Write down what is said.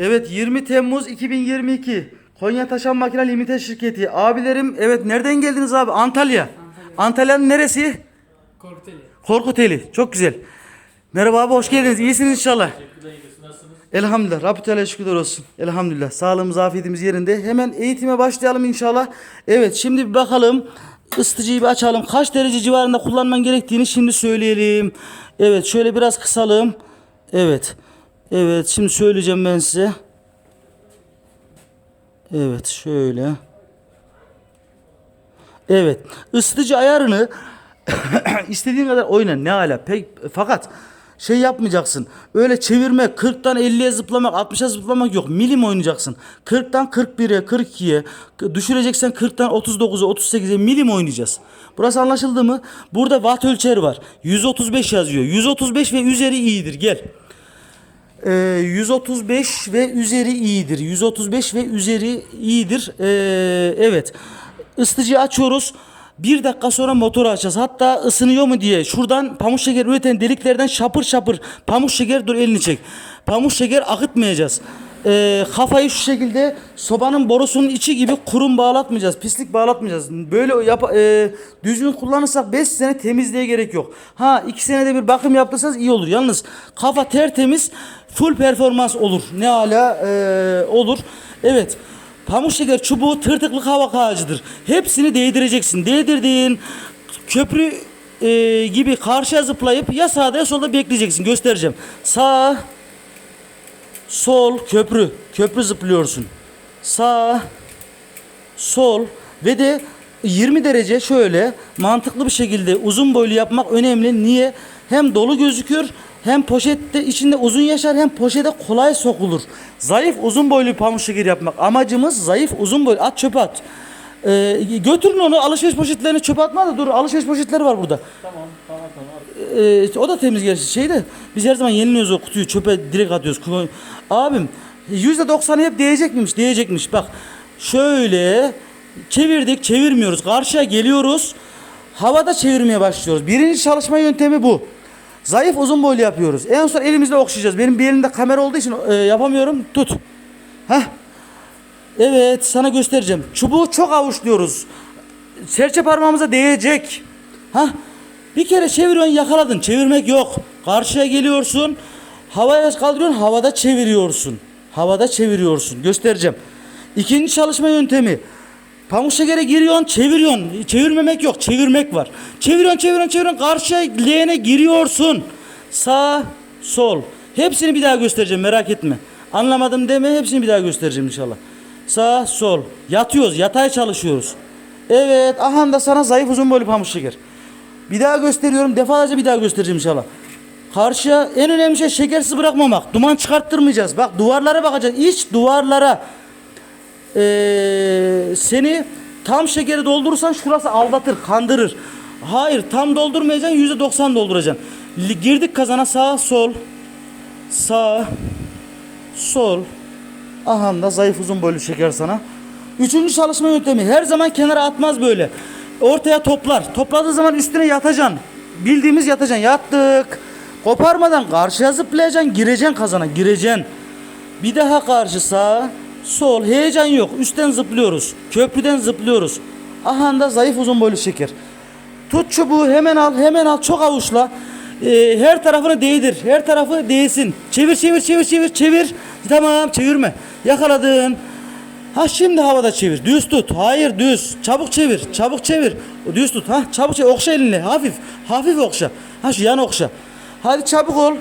Evet 20 Temmuz 2022 Konya Taşan Makine Limited şirketi. Abilerim evet nereden geldiniz abi? Antalya. Antalya'nın neresi? Korkuteli. Korkuteli. Çok güzel. Merhaba abi hoş geldiniz. İyisiniz inşallah. Elhamdülillah. Rabbi Teala şükürler olsun. Elhamdülillah. Sağlığımız, afiyetimiz yerinde. Hemen eğitime başlayalım inşallah. Evet şimdi bir bakalım. Isıtıcıyı bir açalım. Kaç derece civarında kullanman gerektiğini şimdi söyleyelim. Evet şöyle biraz kısalım. Evet. Evet şimdi söyleyeceğim ben size. Evet şöyle. Evet. Isıtıcı ayarını istediğin kadar oyna ne ala. Pek, fakat şey yapmayacaksın. Öyle çevirme 40'tan 50'ye zıplamak 60'a zıplamak yok. Milim oynayacaksın. 40'tan 41'e 42'ye düşüreceksen 40'tan 39'a 38'e milim oynayacağız. Burası anlaşıldı mı? Burada watt ölçer var. 135 yazıyor. 135 ve üzeri iyidir. Gel. Ee, 135 ve üzeri iyidir. 135 ve üzeri iyidir. Ee, evet. Isıtıcıyı açıyoruz. Bir dakika sonra motoru açacağız. Hatta ısınıyor mu diye şuradan pamuk şeker üreten deliklerden şapır şapır pamuk şeker dur elini çek. Pamuk şeker akıtmayacağız. Ee, kafayı şu şekilde sobanın borusunun içi gibi kurum bağlatmayacağız. Pislik bağlatmayacağız. Böyle yap e, düzgün kullanırsak 5 sene temizliğe gerek yok. Ha 2 senede bir bakım yaptırsanız iyi olur. Yalnız kafa tertemiz full performans olur. Ne hala e, olur. Evet. Pamuk şeker çubuğu tırtıklı kavak ağacıdır. Hepsini değdireceksin. Değdirdiğin köprü e, gibi karşıya zıplayıp ya sağda ya solda bekleyeceksin. Göstereceğim. Sağ, sol, köprü. Köprü zıplıyorsun. Sağ, sol ve de 20 derece şöyle mantıklı bir şekilde uzun boylu yapmak önemli. Niye? Hem dolu gözüküyor hem poşette içinde uzun yaşar hem poşete kolay sokulur. Zayıf uzun boylu pamuk şeker yapmak. Amacımız zayıf uzun boylu. At çöpe at. Ee, götürün onu alışveriş poşetlerini çöpe atma da dur alışveriş poşetleri var burada. Tamam tamam Ee, o da temiz gerçi şey de biz her zaman yeniliyoruz o kutuyu çöpe direkt atıyoruz. Abim %90'ı hep değecek miymiş? Değecekmiş. Bak şöyle çevirdik çevirmiyoruz. Karşıya geliyoruz. Havada çevirmeye başlıyoruz. Birinci çalışma yöntemi bu. Zayıf uzun boylu yapıyoruz. En son elimizle okşayacağız. Benim bir elimde kamera olduğu için e, yapamıyorum. Tut. Heh. Evet sana göstereceğim. Çubuğu çok avuçluyoruz. Serçe parmağımıza değecek. Ha? Bir kere çeviriyorsun yakaladın. Çevirmek yok. Karşıya geliyorsun. Havaya kaldırıyorsun. Havada çeviriyorsun. Havada çeviriyorsun. Göstereceğim. İkinci çalışma yöntemi. Pamuk şekere giriyorsun, çeviriyorsun. Çevirmemek yok, çevirmek var. Çeviriyorsun, çeviriyorsun, çeviriyorsun. Karşıya leğene giriyorsun. Sağ, sol. Hepsini bir daha göstereceğim merak etme. Anlamadım deme hepsini bir daha göstereceğim inşallah. Sağ, sol. Yatıyoruz, yatay çalışıyoruz. Evet, aha da sana zayıf uzun boylu pamuk şeker. Bir daha gösteriyorum, defalarca bir daha göstereceğim inşallah. Karşıya en önemli şey şekersiz bırakmamak. Duman çıkarttırmayacağız. Bak duvarlara bakacağız. İç duvarlara. Ee, seni tam şekeri doldurursan şurası aldatır, kandırır. Hayır, tam doldurmayacaksın, yüzde doksan dolduracaksın. Girdik kazana sağ, sol, sağ, sol. Aha da zayıf uzun boylu şeker sana. Üçüncü çalışma yöntemi. Her zaman kenara atmaz böyle. Ortaya toplar. Topladığı zaman üstüne yatacaksın. Bildiğimiz yatacaksın. Yattık. Koparmadan karşıya zıplayacaksın. Gireceksin kazana. Gireceksin. Bir daha karşı sağ, sol. Heyecan yok. Üstten zıplıyoruz. Köprüden zıplıyoruz. Aha da zayıf uzun boylu şeker. Tut çubuğu hemen al, hemen al. Çok avuçla. Ee, her tarafını değdir. Her tarafı değsin. Çevir, çevir, çevir, çevir, çevir. Tamam, çevirme. Yakaladın. Ha şimdi havada çevir. Düz tut. Hayır düz. Çabuk çevir. Çabuk çevir. Düz tut. Ha çabuk çevir. Okşa elini. Hafif. Hafif okşa. Ha şu yan okşa. Hadi çabuk ol.